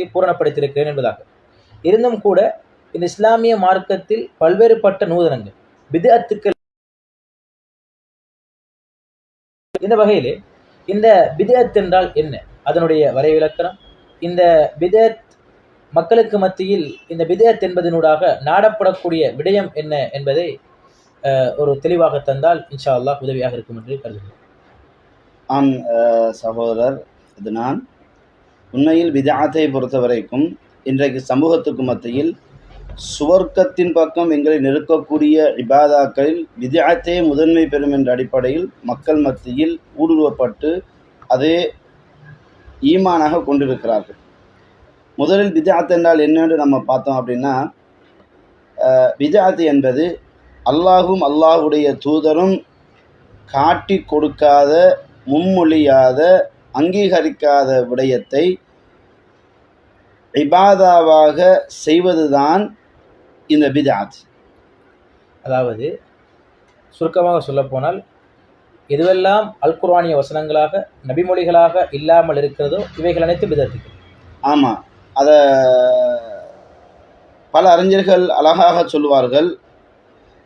மார்க்கத்தை பூரணப்படுத்தியிருக்கிறேன் என்பதாக. இருந்தும் கூட இந்த இஸ்லாமிய மார்க்கத்தில் பல்வேறுபட்ட நூதனங்கள் பிதஅத்துக்கள் இந்த வகையிலே இந்த பிதத் என்றால் என்ன? அதனுடைய வரைவிலக்கணம் இந்த பிதத் மக்களுக்கு மத்தியில் இந்த பிதஅத் என்பதனூடாக நாடப்படக்கூடிய விடயம் என்ன என்பதை ஒரு தெளிவாக தந்தால் இன்ஷா அல்லாஹ் உதவியாக இருக்கும் என்று கருதுகிறேன். ஆம் சகோதரர் இது நான். உண்மையில் விதாத்தை பொறுத்த வரைக்கும் இன்றைக்கு சமூகத்துக்கு மத்தியில் சுவர்க்கத்தின் பக்கம் எங்களை நெருக்கக்கூடிய இபாதாக்களில் விதாத்தே முதன்மை பெறும் என்ற அடிப்படையில் மக்கள் மத்தியில் ஊடுருவப்பட்டு அதே ஈமானாக கொண்டிருக்கிறார்கள். முதலில் விதாத் என்றால் என்னென்று நம்ம பார்த்தோம் அப்படின்னா விதாத் என்பது அல்லாஹும் அல்லாஹுடைய தூதரும் காட்டி கொடுக்காத முன்மொழியாத அங்கீகரிக்காத விடயத்தை இபாதாவாக செய்வதுதான் இந்த பிதாத். அதாவது சுருக்கமாக சொல்லப்போனால் எதுவெல்லாம் அல் குர்ஆனிய வசனங்களாக நபிமொழிகளாக இல்லாமல் இருக்கிறதோ இவைகள் அனைத்து பிதத்துக்கள். ஆமாம் அதை பல அறிஞர்கள் அழகாக சொல்லுவார்கள்.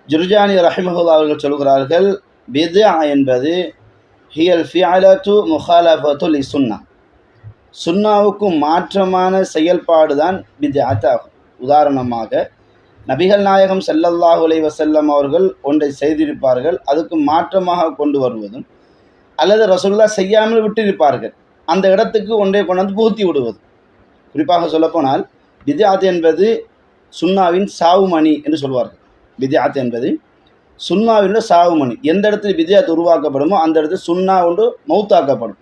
ஜுர்ஜானி ரஹிமஹுல்லா அவர்கள் சொல்கிறார்கள் பிதா என்பது ஹியல் ஃபியலத்து முஹாலஃபத்துல் சுன்னா சுன்னாவுக்கு மாற்றமான செயல்பாடு தான் பித்யாத் ஆகும் உதாரணமாக நபிகள் நாயகம் செல்லல்லாஹு அலைஹி வஸல்லம் அவர்கள் ஒன்றை செய்திருப்பார்கள் அதுக்கு மாற்றமாக கொண்டு வருவதும் அல்லது ரசூலுல்லாஹ் செய்யாமல் விட்டிருப்பார்கள் அந்த இடத்துக்கு ஒன்றை கொண்டாந்து புகுத்தி விடுவது குறிப்பாக சொல்லப்போனால் பித்யாத் என்பது சுன்னாவின் சாவுமணி என்று சொல்வார்கள். பித்யாத் என்பது சுன்னாவின் சாவுமணி எந்த இடத்துல பித்யாத் உருவாக்கப்படுமோ அந்த இடத்துல சுன்னா ஒன்று மௌத்தாக்கப்படும்.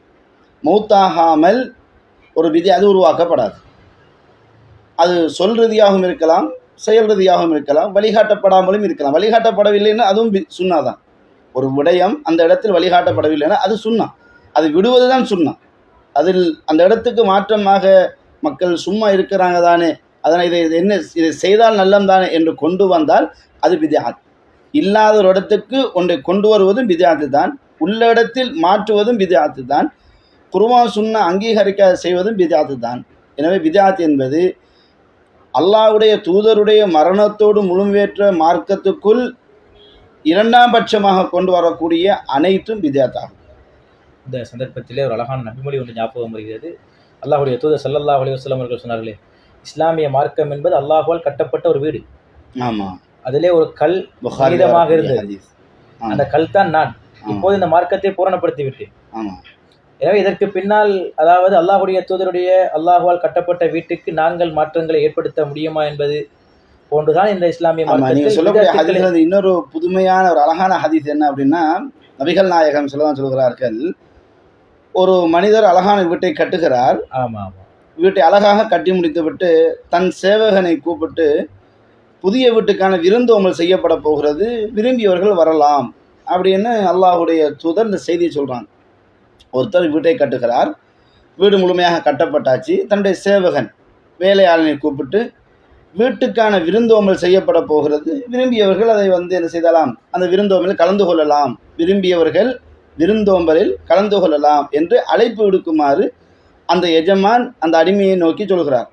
மௌத்தாகாமல் ஒரு விதி அது உருவாக்கப்படாது. அது சொல் ரீதியாகவும் இருக்கலாம் செயல் ரீதியாகவும் இருக்கலாம் வழிகாட்டப்படாமலும் இருக்கலாம். வழிகாட்டப்படவில்லைன்னா அதுவும் பி- தான். ஒரு விடயம் அந்த இடத்தில் வழிகாட்டப்படவில்லைன்னா அது சுண்ணா. அது விடுவது தான் சுண்ணா. அதில் அந்த இடத்துக்கு மாற்றமாக மக்கள் சும்மா இருக்கிறாங்க தானே அதனால் இதை என்ன இதை செய்தால் நல்லம் தானே என்று கொண்டு வந்தால் அது விதியாத். இல்லாத ஒரு இடத்துக்கு ஒன்றை கொண்டு வருவதும் விதியாத்து தான் உள்ள இடத்தில் மாற்றுவதும் விதியாத்து தான் குருவா சுன்னா அங்கீகரிக்க செய்வதும் பித்யாத்து தான். எனவே பித்யாத் என்பது அல்லாஹ்வுடைய தூதருடைய மரணத்தோடு முழுமையேற்ற மார்க்கத்துக்குள் இரண்டாம் பட்சமாக கொண்டு வரக்கூடிய அனைத்தும் பித்யாத் ஆகும் இந்த சந்தர்ப்பத்திலே ஒரு அழகான நபிமொழி ஒன்று ஞாபகம் வருகிறது. அல்லாஹ்வுடைய தூதர் ஸல்லல்லாஹு அலைஹி வஸல்லம் அவர்கள் சொன்னார்களே இஸ்லாமிய மார்க்கம் என்பது அல்லாஹ்வால் கட்டப்பட்ட ஒரு வீடு. ஆமாம் அதிலே ஒரு கல் வரக்கூடிய இருந்தது. அந்த கல் தான் நான். இப்போது இந்த மார்க்கத்தை பூரணப்படுத்தி விட்டேன் எனவே இதற்கு பின்னால் அதாவது அல்லாஹ்வுடைய தூதருடைய அல்லாஹ்வால் கட்டப்பட்ட வீட்டுக்கு நாங்கள் மாற்றங்களை ஏற்படுத்த முடியுமா என்பது போன்றுதான் இந்த இஸ்லாமிய சொல்லக்கூடிய ஹதீஸ்ல இன்னொரு புதுமையான ஒரு அழகான ஹதீஸ் என்ன அப்படின்னா நபிகள் நாயகம் சொல்லதான் சொல்கிறார்கள். ஒரு மனிதர் அழகான வீட்டை கட்டுகிறார். ஆமா ஆமா. வீட்டை அழகாக கட்டி முடித்துவிட்டு தன் சேவகனை கூப்பிட்டு புதிய வீட்டுக்கான விருந்தோம்பல் செய்யப்பட போகிறது விரும்பியவர்கள் வரலாம் அப்படின்னு அல்லாஹ்வுடைய தூதர் இந்த செய்தியை சொல்றாங்க. ஒருத்தர் வீட்டை கட்டுகிறார். வீடு முழுமையாக கட்டப்பட்டாச்சு. தன்னுடைய சேவகன் வேலையாளனை கூப்பிட்டு வீட்டுக்கான விருந்தோம்பல் செய்யப்பட போகிறது. விரும்பியவர்கள் அதை வந்து என்ன செய்யலாம் அந்த விருந்தோம்பலில் கலந்து கொள்ளலாம். விரும்பியவர்கள் விருந்தோம்பலில் கலந்து கொள்ளலாம் என்று அழைப்பு விடுக்குமாறு அந்த எஜமான் அந்த அடிமையை நோக்கி சொல்கிறார்.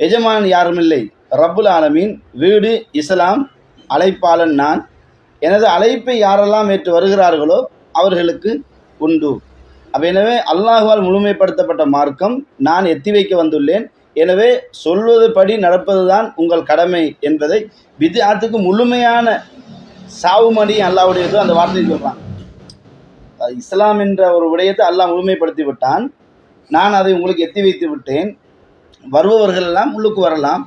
எஜமான் யாரும் இல்லை ரப்புல் ஆலமீன் வீடு இஸ்லாம் அழைப்பாளன் நான். எனது அழைப்பை யாரெல்லாம் ஏற்று வருகிறார்களோ அவர்களுக்கு உண்டு. அப்ப எனவே அல்லாஹ்வால் முழுமைப்படுத்தப்பட்ட மார்க்கம் நான் எத்தி வைக்க வந்துள்ளேன். எனவே சொல்வது படி நடப்பதுதான் உங்கள் கடமை என்பதை வித்யாத்துக்கு முழுமையான சாவுமடி அல்லாஹ்வுடைய இது அந்த வார்த்தையை சொல்றான். இஸ்லாம் என்ற ஒரு விடயத்தை அல்லாஹ் முழுமைப்படுத்தி விட்டான். நான் அதை உங்களுக்கு எத்தி வைத்து விட்டேன். வருபவர்கள் எல்லாம் உள்ளுக்கு வரலாம்.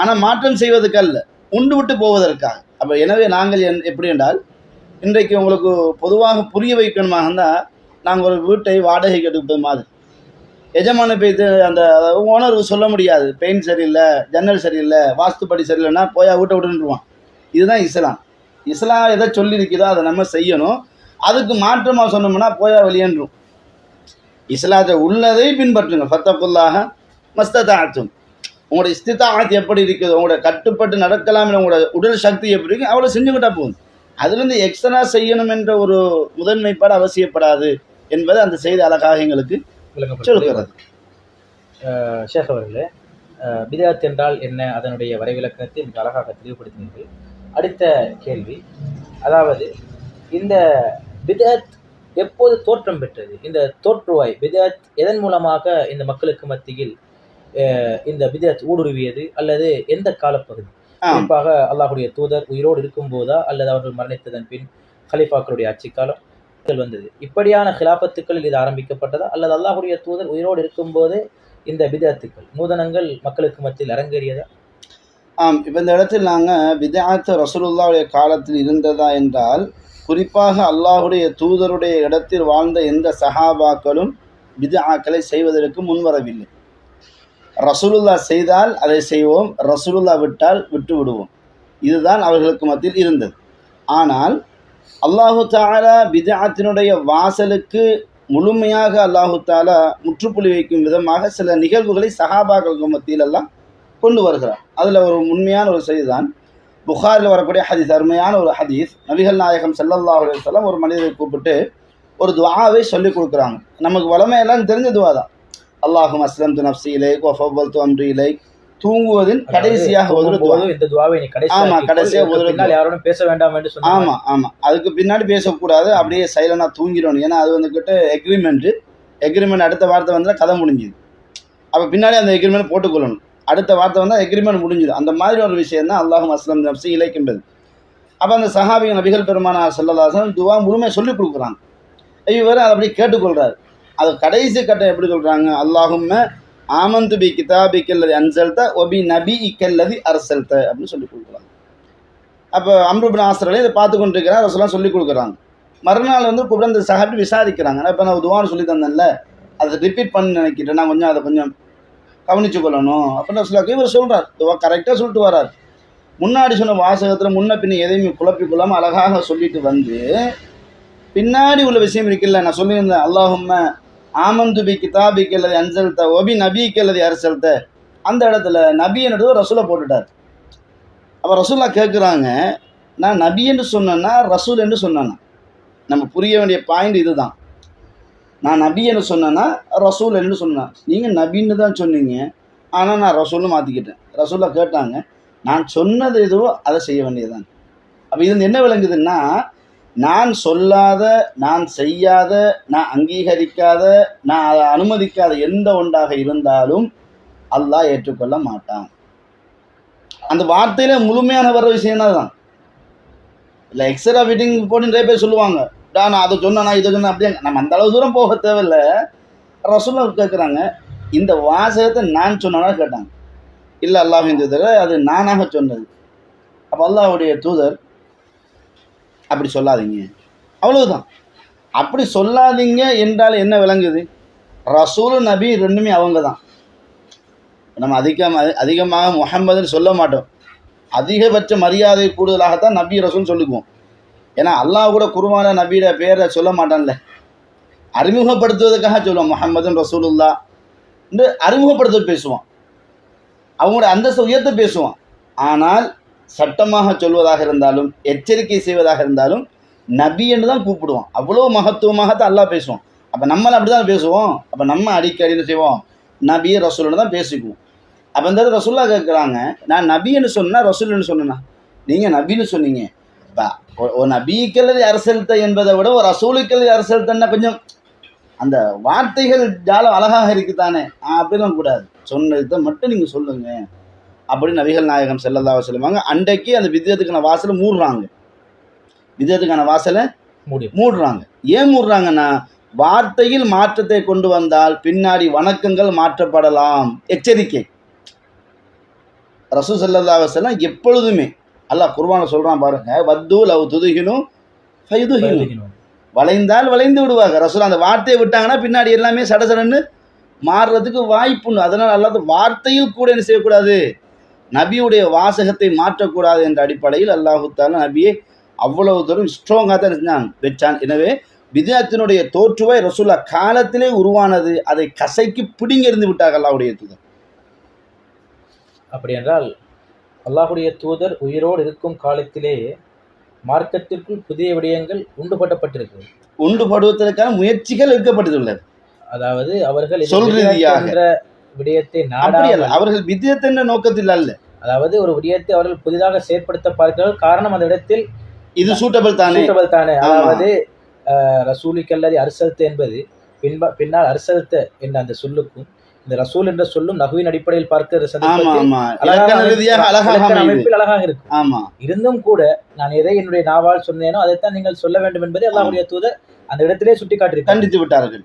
ஆனால் மாற்றம் செய்வதற்கு அல்ல உண்டு விட்டு போவதற்காக. அப்போ எனவே நாங்கள் என் எப்படி என்றால் இன்றைக்கு உங்களுக்கு பொதுவாக புரிய வைக்கணுமாக இருந்தால் நாங்கள் ஒரு வீட்டை வாடகைக்கு எடுப்பது மாதிரி. எஜமான பெய்து அந்த ஓனர் சொல்ல முடியாது. பெயிண்ட் சரியில்லை ஜன்னல் சரியில்லை வாஸ்துப்படி சரியில்லைன்னா போயா வீட்டை விட்டுருவான் இதுதான் இஸ்லாம். இஸ்லாம் எதை சொல்லியிருக்குதோ அதை நம்ம செய்யணும். அதுக்கு மாற்றமாக சொன்னோம்னா போயா வெளியேன்றும் இஸ்லாத்தை உள்ளதை பின்பற்றுங்க. ஃபத்தகுல்லாக மஸ்ததாத்தும் உங்களோட இஸ்திதாத் எப்படி இருக்குது? உங்களோட கட்டுப்பட்டு நடக்கலாம் உங்களோட உடல் சக்தி எப்படி இருக்குது? அவ்வளோ செஞ்சுக்கிட்டா போதும். அதுலேருந்து எக்ஸ்ட்ரா செய்யணும் என்ற ஒரு முதன்மைப்பாடு அவசியப்படாது என்பதை அந்த செய்தி அழகாக எங்களுக்கு. சொல்கிறது. ஷேக் அவர்களே அஹ், பிதஅத் என்றால் என்ன? அதனுடைய வரைவிலக்கணத்தை மிக அழகாக தெளிவுபடுத்தினீர்கள். அடுத்த கேள்வி அதாவது இந்த பிதஅத் எப்போது தோற்றம் பெற்றது? இந்த தோற்றுவாய் பிதஅத் எதன் மூலமாக இந்த மக்களுக்கு மத்தியில் இந்த பிதஅத் ஊடுருவியது? அல்லது எந்த காலப்பகுதி. குறிப்பாக அல்லாஹ்வுடைய தூதர் உயிரோடு இருக்கும் போதா அல்லது அவர்கள் மரணித்ததன் பின் கலிஃபாக்களுடைய ஆட்சி காலம் இதில் வந்தது. இப்படியான ஹிலாபத்துக்களில் இது ஆரம்பிக்கப்பட்டதா? அல்லது அல்லாஹ்வுடைய தூதர் உயிரோடு இருக்கும்போதே இந்த பிதஅத்துக்கள் நூதனங்கள் மக்களுக்கு மத்தியில் அரங்கேறியதா? ஆம் இப்போ இந்த இடத்தில் நாங்கள் விதாத்து ரசூலுல்லாவுடைய காலத்தில் இருந்ததா என்றால் குறிப்பாக அல்லாஹுடைய தூதருடைய இடத்தில் வாழ்ந்த எந்த சஹாபாக்களும் பித்ஆக்களை செய்வதற்கு முன்வரவில்லை. ரசூலுல்லா செய்தால் அதை செய்வோம் ரசூலுல்லா விட்டால் விட்டு விடுவோம். இதுதான் அவர்களுக்கு மத்தியில் இருந்தது. ஆனால் அல்லாஹு தாலா பிதாத்தினுடைய வாசலுக்கு முழுமையாக அல்லாஹு தாலா முற்றுப்புள்ளி வைக்கும் விதமாக சில நிகழ்வுகளை சஹாபாக்களுக்கு மத்தியில் எல்லாம் கொண்டு வருகிறார். அதில் ஒரு உண்மையான ஒரு செய்தி தான் புகாரில் வரக்கூடிய ஹதீஸ் அருமையான ஒரு ஹதீஸ். நபிகள் நாயகம் செல்லல்லா அலைஹி ஒரு மனிதரை கூப்பிட்டு ஒரு துவாவை சொல்லி கொடுக்குறாங்க. நமக்கு வளமையெல்லாம் தெரிஞ்ச துவா தான் அல்லாஹும் அஸ்லம் து நப்சி இலை ஒஃபல் து அம்ரி இலை. தூங்குவதின் கடைசியாக போது இந்த துவாவை நீ ஆமா, கடைசியா கடைசியாக யாரோடும் பேச வேண்டாம் என்று சொன்னாங்க ஆமாம் ஆமாம் அதுக்கு பின்னாடி பேசக்கூடாது அப்படியே சைலண்டாக தூங்கிடணும். ஏன்னா அது வந்துக்கிட்டு எக்ரிமெண்ட்டு எக்ரிமெண்ட் அடுத்த வார்த்தை வந்தால் கதை முடிஞ்சுது. அப்போ பின்னாடி அந்த எக்ரிமெண்ட் போட்டுக்கொள்ளணும். அடுத்த வார்த்தை வந்தால் எக்ரிமெண்ட் முடிஞ்சுது. அந்த மாதிரி ஒரு விஷயம் தான் அல்லாஹும் அஸ்லம் நப்சி இலைக்கின்றது அப்போ அந்த சஹாபிக நபிகள் பெருமானா செல்லதாசன் துவா முழுமையாக சொல்லிக் கொடுக்குறாங்க. இவர் அதை அப்படி கேட்டுக்கொள்றாரு. அது கடைசி கட்டம் எப்படி சொல்கிறாங்க அல்லாஹும்ம ஆமந்து பி கிதாபி கல்லதி அன்சல்த ஒபி நபி இக்கல்லதி அரசல்த அப்படின்னு சொல்லி கொடுக்குறாங்க. அப்போ அம்ருபின் ஆசிரியர் இதை பார்த்து கொண்டிருக்கிறார். ரசூலாம் சொல்லி கொடுக்குறாங்க. மறுநாள் வந்து கூப்பிட்டு அந்த சஹாபி விசாரிக்கிறாங்க. இப்போ நான் துவான்னு சொல்லி தந்தேன்ல. அதை ரிப்பீட் பண்ணி நினைக்கிறேன். நான் கொஞ்சம் அதை கொஞ்சம் கவனிச்சு கொள்ளணும். அப்படின்னு ரசூலாக்கு இவர் சொல்கிறார் துவா கரெக்டாக சொல்லிட்டு வரார் முன்னாடி சொன்ன வாசகத்தில் முன்ன பின்ன எதையுமே குழப்பி கொள்ளாமல் அழகாக சொல்லிட்டு வந்து பின்னாடி உள்ள விஷயம் இருக்குல்ல நான் சொல்லியிருந்தேன். அல்லாஹும்ம ஆமந்து பி கிதாபிக்கு அல்லது அன்சல்த ஒபி நபிக்கு அல்லது அரசல்த அந்த இடத்துல நபி என்னது ரசூலை போட்டுட்டார். அப்போ ரசூலா கேட்குறாங்க நான் நபி என்று சொன்னேன்னா ரசூல் என்று சொன்னேன்னா நம்ம புரிய வேண்டிய பாயிண்ட் இதுதான். நான் நபி என்று சொன்னேன்னா ரசூல் என்று சொன்னேன். நீங்கள் நபின்னு தான் சொன்னீங்க. ஆனால் நான் ரசூல்னு மாற்றிக்கிட்டேன் ரசூலா கேட்டாங்க நான் சொன்னது எதுவோ அதை செய்ய வேண்டியதுதான். அப்போ இது என்ன விளங்குதுன்னா நான் சொல்லாத நான் செய்யாத நான் அங்கீகரிக்காத நான் அதை அனுமதிக்காத எந்த ஒன்றாக இருந்தாலும் அல்லாஹ் ஏற்றுக்கொள்ள மாட்டான். அந்த வார்த்தையில முழுமையான வர்ற விஷயம் தான் இல்லை எக்ஸ்ட்ரா ஃபிட்டிங் போட்டு நிறைய பேர் சொல்லுவாங்க. டா நான் அதை சொன்னேன் நான் இதை சொன்னேன் அப்படியே நம்ம அந்த அளவு தூரம் போக தேவையில்ல. ரசூல்லா கேட்குறாங்க இந்த வாசகத்தை நான் சொன்னனா கேட்டாங்க. இல்லை அல்லாஹ் தூதர் அது நானாக சொன்னது. அப்போ அல்லாஹுடைய தூதர் அப்படி சொல்லாதீங்க. அவ்வளவுதான். அப்படி சொல்லாதீங்க என்றால் என்ன விளங்குது? ரசூல் நபி ரெண்டுமே அவங்க தான் நம்ம அதிகம் அதிகமாக முஹம்மதுன்னு சொல்ல மாட்டோம். அதிகபட்ச மரியாதை கூடுதலாகத்தான் நபி ரசூல் சொல்லிக்குவோம் ஏன்னா அல்லாஹ் கூட குருவான நபியோட பேரை சொல்ல மாட்டான்ல. அறிமுகப்படுத்துவதற்காக சொல்லுவோம் முஹம்மதுன் ரசூலுல்லா என்று அறிமுகப்படுத்த பேசுவான் அவங்களோட அந்தஸ்து உயர்த்த பேசுவான் ஆனால் சட்டமாக சொல்வதாக இருந்தாலும் எச்சரிக்கை செய்வதாக இருந்தாலும் நபி என்று தான் கூப்பிடுவோம். அவ்வளோ மகத்துவமாக தான் அல்லாஹ் பேசுவோம் அப்போ நம்மளை அப்படி தான் பேசுவோம். அப்போ நம்ம அடிக்கடின்னு செய்வோம்? நபி ரசூல்னு தான் பேசிக்குவோம். அப்போ இந்த ரசூல்லா கேட்குறாங்க நான் நபின்னு சொன்னா ரசூல்னு சொன்னேன்னா நீங்கள் நபின்னு சொன்னீங்க. இப்போ ஒரு நபிக்கல்லது அரசெழுத்த என்பதை விட ஒரு ரசூலுக்கல்லது அரசெழுத்தன்னா கொஞ்சம் அந்த வார்த்தைகள் ஜாலம் அழகாக இருக்குது தானே அப்படிலாம் கூடாது. சொன்னதை மட்டும் நீங்கள் சொல்லுங்கள் அப்படி நபிகள் நாயகம் செல்லதாக சொல்லுவாங்க. அன்றைக்கு அந்த வித்தியத்துக்கான வாசலை மூடுறாங்க. வித்தியத்துக்கான வாசலை மூடி மூடுறாங்க. ஏன் மூடுறாங்கன்னா வார்த்தையில் மாற்றத்தை கொண்டு வந்தால் பின்னாடி வணக்கங்கள் மாற்றப்படலாம். எச்சரிக்கை. ரசூ அலைஹி வஸல்லம் எப்பொழுதுமே அல்லாஹ் குர்பான சொல்றான் பாருங்க வத்து லவ் துதுகினும் ஃபைதுகினும். வளைந்தால் வளைந்து விடுவாங்க. ரசூல் அந்த வார்த்தையை விட்டாங்கன்னா பின்னாடி எல்லாமே சடசடன்னு மாறுறதுக்கு வாய்ப்புண்டு அதனால் அல்லாத வார்த்தையில் கூட என்ன செய்யக்கூடாது? நபியுடைய வாசகத்தை மாற்றக்கூடாது என்ற அடிப்படையில் அல்லாஹு தாலா நபியை அவ்வளவு தூரம் ஸ்ட்ராங்காக தான் வச்சான் எனவே விதயத்தினுடைய தோற்றுவாய் ரசூல்லா காலத்திலே உருவானது அதை கசைக்கு பிடிங்கெறிந்து விட்டார்கள் அல்லாஹ்வுடைய தூதர். அப்படி என்றால் அல்லாஹுடைய தூதர் உயிரோடு இருக்கும் காலத்திலேயே மார்க்கத்திற்குள் புதிய விடயங்கள் உண்டுபட்டப்பட்டிருக்கிறது உண்டு படுவதற்கான முயற்சிகள் எடுக்கப்பட்டுள்ளது. அதாவது அவர்கள் இந்த விடயத்தை நாடாமல் அவர்கள் வித்தியத் என்ற நோக்கத்தில் அல்ல. அதாவது ஒரு விடயத்தை அவர்கள் புதிதாக செயற்படுத்த பார்க்கிறார்கள் காரணம் அந்த இடத்தில் இது சூட்டபிள் தானே? சூட்டபிள் தானே. அதாவது அஹ், ரசூலுக்கு அல்லது அரசல்த்து என்பது பின்ப பின்னால் அரசல்த்த என்ற அந்த சொல்லுக்கும் இந்த ரசூல் என்ற சொல்லும் நகுவின் அடிப்படையில் பார்க்கிற அமைப்பில் அழகாக இருக்கும். ஆமா. இருந்தும் கூட நான் எதை என்னுடைய நாவால் சொன்னேனோ அதைத்தான் நீங்கள் சொல்ல வேண்டும் என்பதை அல்லாஹ்வுடைய தூதர் அந்த இடத்திலே சுட்டி காட்டியிருக்காங்க கண்டித்து விட்டார்கள்.